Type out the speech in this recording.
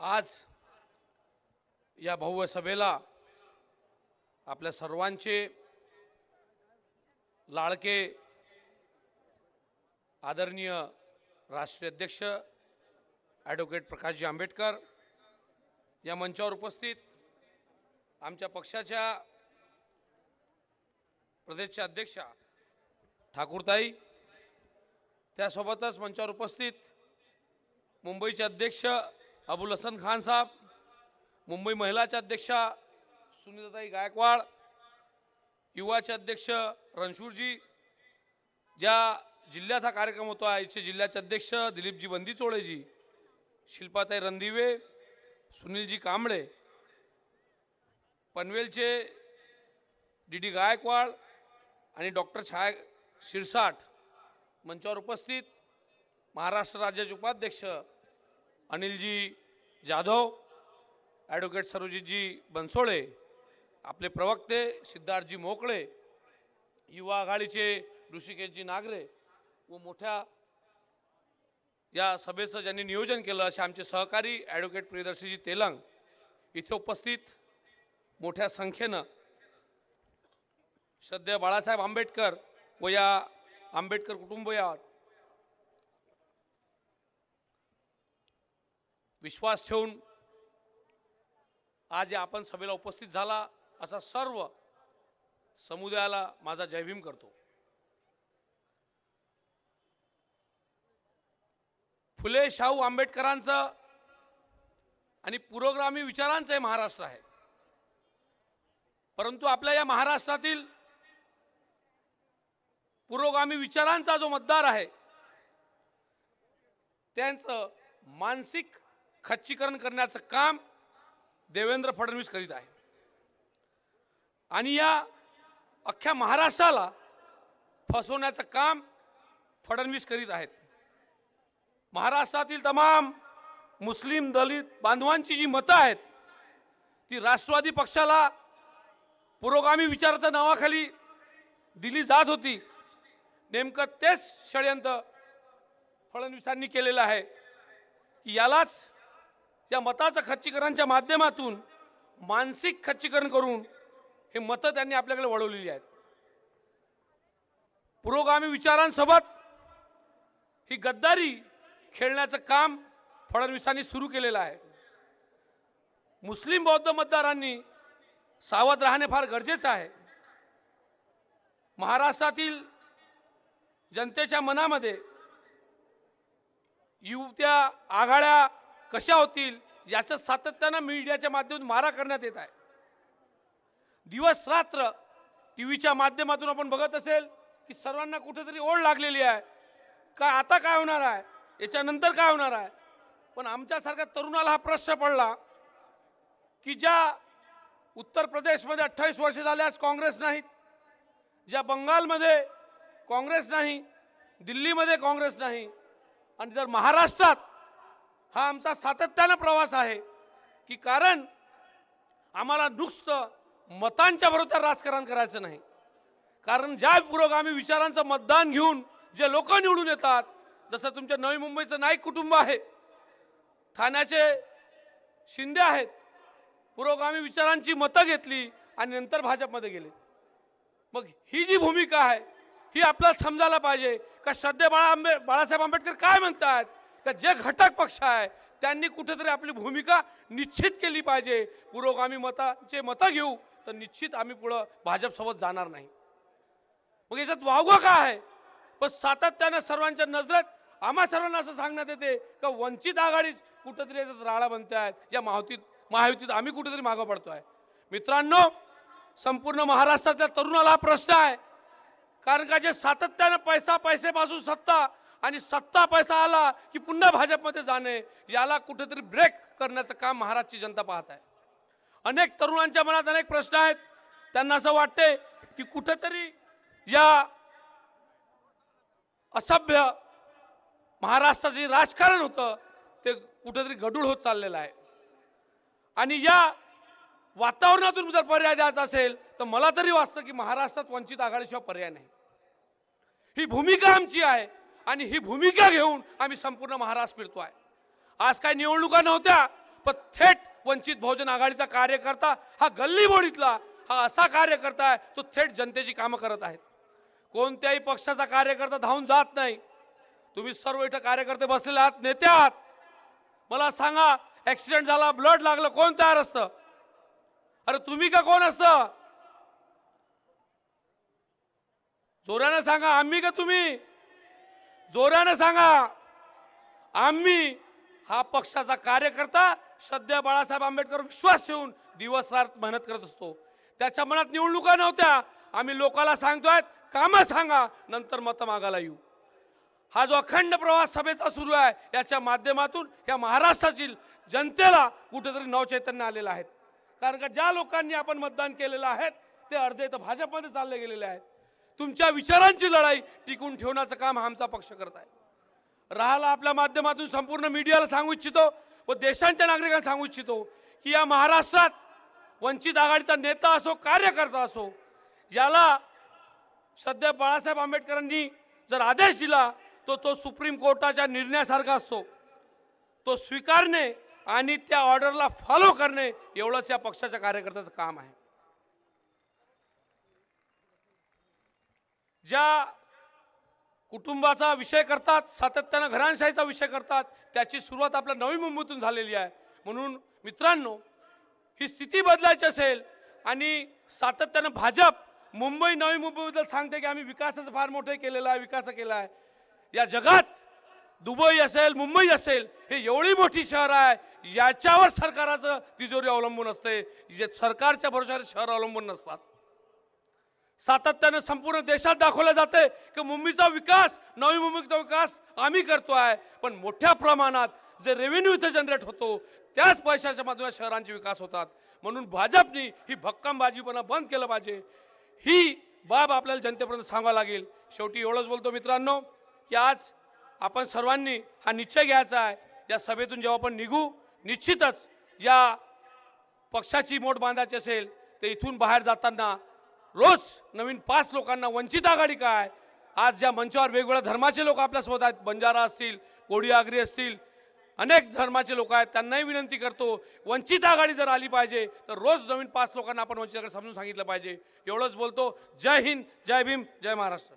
आज या भव्य सभेला आपल्या सर्वांचे लाडके आदरणीय राष्ट्रीय अध्यक्ष ॲडव्होकेट प्रकाशजी आंबेडकर या मंचावर उपस्थित आमच्या पक्षाच्या प्रदेशच्या अध्यक्षा ठाकूरताई त्यासोबतच मंचावर उपस्थित मुंबईचे अध्यक्ष अबुल हसन खान साहेब मुंबई महिलाच्या अध्यक्षा सुनीताताई गायकवाड युवाचे अध्यक्ष रणशूरजी ज्या जिल्ह्यात हा कार्यक्रम होतो आहे इथचे जिल्ह्याचे अध्यक्ष दिलीपजी बंदीचोळेजी शिल्पाताई रणदिवे सुनीलजी कांबळे पनवेलचे डी डी गायकवाड आणि डॉक्टर छाया शिरसाट मंचावर उपस्थित महाराष्ट्र राज्याचे उपाध्यक्ष अनिलजी जाधव ॲडव्होकेट सरोजितजी बनसोळे आपले प्रवक्ते सिद्धार्थजी मोकळे युवा आघाडीचे ऋषिकेशजी नागरे व मोठ्या या सभेचं ज्यांनी नियोजन केलं असे आमचे सहकारी ॲडव्होकेट प्रियदर्शीजी तेलंग इथे उपस्थित मोठ्या संख्येनं श्रद्धेय बाळासाहेब आंबेडकर व या आंबेडकर कुटुंब या विश्वास ठेवून आज आपण सभेला उपस्थित झाला असा सर्व समुदायाला माझा जयभीम करतो. फुले शाहू आंबेडकरांचं आणि पुरोगामी विचारांचं हे महाराष्ट्र आहे. परंतु आपल्या या महाराष्ट्रातील पुरोगामी विचारांचा जो मतदार आहे त्यांचं मानसिक खच्चीकरण करण्याचं काम देवेंद्र फडणवीस करीत आहे. आणि या अख्ख्या महाराष्ट्राला फसवण्याचं काम फडणवीस करीत आहेत. महाराष्ट्रातील तमाम मुस्लिम दलित बांधवांची जी मतं आहेत ती राष्ट्रवादी पक्षाला पुरोगामी विचाराच्या नावाखाली दिली जात होती. नेमकं तेच षडयंत्र फडणवीसांनी केलेलं आहे. की यालाच या मताचं खच्चीकरणाच्या माध्यमातून मानसिक खच्चीकरण करून हे मतं त्यांनी आपल्याकडे वळवलेली आहेत. पुरोगामी विचारांसोबत ही गद्दारी खेळण्याचं काम फडणवीसांनी सुरू केलेलं आहे. मुस्लिम बौद्ध मतदारांनी सावध राहणे फार गरजेचं आहे. महाराष्ट्रातील जनतेच्या मनामध्ये युवत्या आघाड्या कशा होतील याचं सातत्यानं मीडियाच्या माध्यमातून मारा करण्यात येत आहे. दिवस रात्र टी व्हीच्या माध्यमातून आपण बघत असेल की सर्वांना कुठेतरी ओढ लागलेली आहे. काय आता काय होणार आहे? याच्यानंतर काय होणार आहे? पण आमच्यासारख्या तरुणाला हा प्रश्न पडला की ज्या उत्तर प्रदेशमध्ये अठ्ठावीस वर्ष झाल्यास काँग्रेस नाहीत ज्या बंगालमध्ये काँग्रेस नाही दिल्लीमध्ये काँग्रेस नाही आणि जर महाराष्ट्रात हा आमचा सातत्यानं प्रवास आहे की कारण आम्हाला नुसतं मतांच्या बरोबर राजकारण करायचं नाही. कारण ज्या पुरोगामी विचारांचं मतदान घेऊन जे लोक निवडून येतात जसं तुमच्या नवी मुंबईचं नाईक कुटुंब आहे ठाण्याचे शिंदे आहेत पुरोगामी विचारांची मतं घेतली आणि नंतर भाजपमध्ये गेले. मग ही जी भूमिका आहे ही आपल्याला समजायला पाहिजे. का श्रद्धे बाळा आंबे बाळासाहेब आंबेडकर काय म्हणतात? का जे घटक पक्ष आहे त्यांनी कुठेतरी आपली भूमिका निश्चित केली पाहिजे. पुरोगामी मताचे मतं घेऊ तर निश्चित आम्ही पुढं भाजपसोबत जाणार नाही. मग याच्यात वावगं काय आहे? पण सातत्यानं सर्वांच्या नजरेत आम्हा सर्वांना असं सांगण्यात येते का वंचित आघाडीच कुठंतरी याच्यात राळा बनते आहेत. या महायुतीत महायुतीत आम्ही कुठेतरी मागं पडतोय. मित्रांनो संपूर्ण महाराष्ट्रातल्या तरुणाला हा प्रश्न आहे. कारण का जे सातत्यानं पैसा पैसेपासून सत्ता आणि सत्ता पैसा आला की पुन्हा भाजपमध्ये जाणे याला कुठेतरी ब्रेक करण्याचं काम महाराजची जनता पाहत आहे. अनेक तरुणांच्या मनात अनेक प्रश्न आहेत. त्यांना असं वाटते की कुठेतरी या असभ्य महाराष्ट्राचं जे राजकारण होतं ते कुठेतरी गडूळ होत चाललेलं आहे. आणि या वातावरणातून जर पर्याय द्यायचा असेल तर मला तरी वाटतं की महाराष्ट्रात वंचित आघाडीशिवाय पर्याय नाही. ही भूमिका आमची आहे. आणि ही भूमिका घेऊन आम्ही संपूर्ण महाराष्ट्र आहे आज काय निवडणुका नव्हत्या पण थेट वंचित बहुजन आघाडीचा कार्यकर्ता हा गल्ली बोडीतला हा असा कार्यकर्ता आहे तो थेट जनतेची कामं करत आहे. कोणत्याही पक्षाचा कार्यकर्ता धावून जात नाही. तुम्ही सर्व इथं कार्यकर्ते बसलेले आहात नेते आहात. मला सांगा ऍक्सिडेंट झाला ब्लड लागलं कोण तयार असतं? अरे तुम्ही का कोण असतं? जोरानं सांगा आम्ही का तुम्ही? जोरानं सांगा. आम्ही हा पक्षाचा कार्यकर्ता श्रद्धेय बाळासाहेब आंबेडकर विश्वास ठेवून दिवस रात मेहनत करत असतो. त्याच्या मनात निवडणुका नव्हत्या. आम्ही लोकाला सांगतोय कामं सांगा नंतर मतं मागायला येऊ. हा जो अखंड प्रवास सभेचा सुरू आहे याच्या माध्यमातून या महाराष्ट्रातील जनतेला कुठेतरी नवचैतन्य आलेलं आहे. कारण का ज्या लोकांनी आपण मतदान केलेलं आहे ते अर्धे तर भाजपमध्ये चालले गेलेले आहेत. तुमच्या विचारांची लढाई टिकून ठेवण्याचं काम हा आमचा पक्ष करत आहे. राहाला आपल्या माध्यमातून संपूर्ण मीडियाला सांगू इच्छितो व देशांच्या नागरिकांना सांगू इच्छितो की या महाराष्ट्रात वंचित आघाडीचा नेता असो कार्यकर्ता असो याला सध्या बाळासाहेब आंबेडकरांनी जर आदेश दिला तो तो सुप्रीम कोर्टाच्या निर्णयासारखा असतो. तो स्वीकारणे आणि त्या ऑर्डरला फॉलो करणे एवढंच या पक्षाच्या कार्यकर्त्याचं काम आहे. ज्या कुटुंबाचा विषय करतात सातत्यानं घराणशाहीचा विषय करतात त्याची सुरुवात आपल्या नवी मुंबईतून झालेली आहे. म्हणून मित्रांनो ही स्थिती बदलायची असेल आणि सातत्यानं भाजप मुंबई नवी मुंबईबद्दल सांगते की आम्ही विकासाचं फार मोठं केलेलं आहे विकास केला आहे. या जगात दुबई असेल मुंबई असेल हे एवढी मोठी शहर आहे याच्यावर सरकाराचं तिजोरी अवलंबून असते जे सरकारच्या भरोशावर शहर अवलंबून नसतात. सातत्यानं संपूर्ण देशात दाखवलं जाते की मुंबईचा विकास नवी मुंबईचा विकास आम्ही करतो आहे. पण मोठ्या प्रमाणात जे रेव्हेन्यू इथे जनरेट होतो त्याच पैशाच्या माध्यमात शहरांचे विकास होतात. म्हणून भाजपनी ही भक्कमबाजीपणा बंद केलं पाहिजे. ही बाब आपल्याला जनतेपर्यंत सांगावं लागेल. शेवटी एवढंच बोलतो मित्रांनो की आज आपण सर्वांनी हा निश्चय घ्यायचा आहे. या सभेतून जेव्हा आपण निघू निश्चितच या पक्षाची मोठ बांधायची असेल तर इथून बाहेर जाताना रोज नवीन पाच लोकांना वंचित आघाडी काय? आज ज्या मंचावर वेगवेगळ्या धर्माचे लोक आपल्यासोबत आहेत बंजारा असतील कोडी आगरी असतील अनेक धर्माचे लोक आहेत त्यांनाही विनंती करतो वंचित आघाडी जर आली पाहिजे तर रोज नवीन पाच लोकांना आपण वंचित आघाडी समजून सांगितलं पाहिजे. एवढंच बोलतो. जय हिंद जय भीम जय महाराष्ट्र.